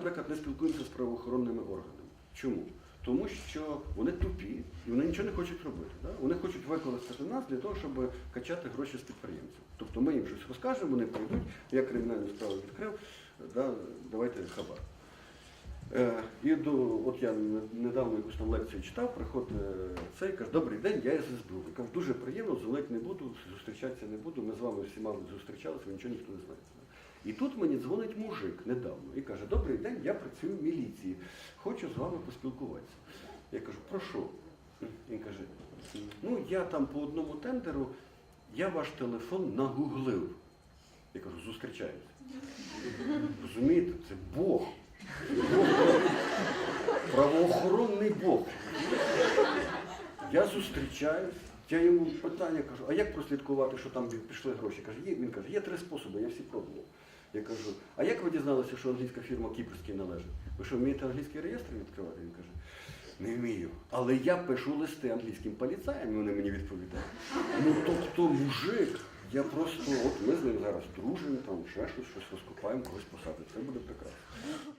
наприклад, не спілкуємося з правоохоронними органами. Чому? Тому що вони тупі і вони нічого не хочуть робити. Да? Вони хочуть використати нас для того, щоб качати гроші з підприємців. Тобто ми їм щось розкажемо, вони прийдуть, я кримінальну справу відкрив, да, давайте хабар. Е, і до, от я недавно якусь там лекцію читав, приходить е, цей, каже, добрий день, я із СБУ. Я кажу, дуже приємно, дзвонити не буду, зустрічатися не буду, ми з вами всіма зустрічалися, ви нічого ніхто не знає. І тут мені дзвонить мужик недавно і каже, добрий день, я працюю в міліції, хочу з вами поспілкуватися. Я кажу, про що? Він каже, ну я там по одному тендеру, я ваш телефон нагуглив. Я кажу, зустрічаємося. Розумієте, це. Бог. Правоохоронний Бог. Я зустрічаюсь, я йому питання кажу, а як прослідкувати, що там пішли гроші? Каже, є, він каже, є три способи, я всі пробував. Я кажу, а як ви дізналися, що англійська фірма Кіпрський належить? Ви що, вмієте англійський реєстр відкривати? Він каже, не вмію. Але я пишу листи англійським поліцаям, і вони мені відповідають. Ну тобто, мужик, я просто, от ми з ним зараз дружимо, там ще щось, щось розкопаємо, когось посадити. Це буде прекрасно.